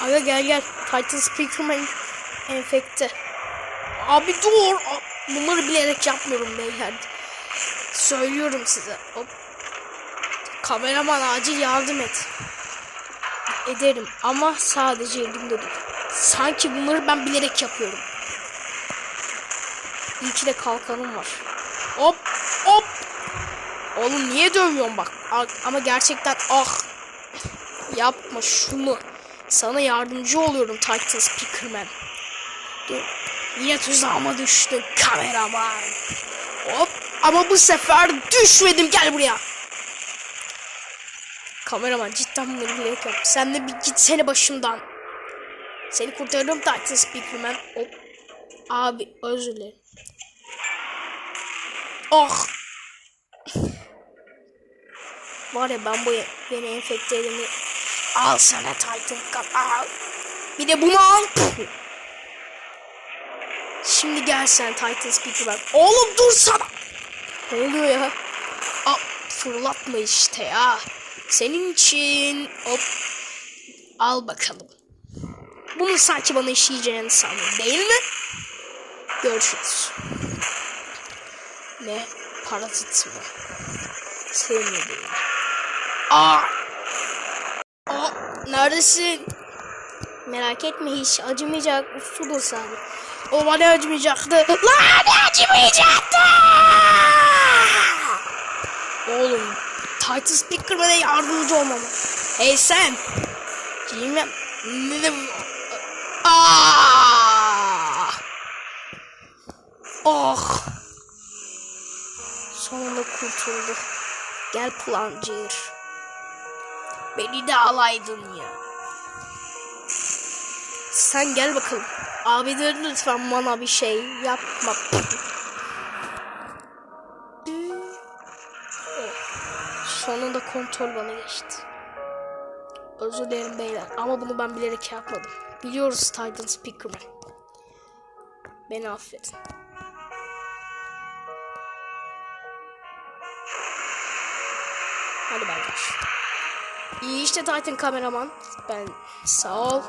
Aga gel gel. Titan Speakerman enfekte. Abi dur. Bunları bilerek yapmıyorum beyler. Söylüyorum size. Hop. Kameraman acil yardım et. Ederim ama sadece elimde dur. Sanki bunları ben bilerek yapıyorum. İyi ki de kalkanım var. Hop hop. Oğlum niye dövüyorsun bak. Ama gerçekten ah. Yapma şunu. Sana yardımcı oluyorum Titan Speakerman. Dur. Yine tuzağıma düştün kameraman. Hop. Ama bu sefer düşmedim. Gel buraya. Kameraman cidden bunları bilerek yap. Sen de bir gitsene başımdan. Seni kurtarırım Titan Speakerman. Hop. Abi özür dilerim. Oh. Var ya ben bu beni enfekte edeni al sana Titan kap al. Bir de bunu al. Şimdi gel sen Titan Speakerman. Oğlum dur sana. Ne oluyor ya? Aa, fırlatma işte ya. Senin için hop al bakalım. Bunu sanki bana işleyeceğini sandın değil mi? Görüşürüz. Ne? Parazit mi? Sevmiyorum. Aa! Aa! Neredesin? Merak etme hiç acımayacak. Usludur sen. O bana acımayacaktı. Lan acımayacaktı! Oğlum Titan Speakerman'e yardımcı olmam. Hey sen! Bilmem. Ne de? Aa! Oh! Sonunda kurtuldu. Gel Plunger. Beni de alaydın ya. Sen gel bakalım. Abi dur lütfen bana bir şey yapma. Oh, Sonunda kontrol bana geçti. Özür dilerim beyler ama bunu ben bilerek yapmadım. Biliyoruz Titan Speakerman. Beni affedin. Hadi bay bay. İyi işte Titan kameraman. Ben sağ ol.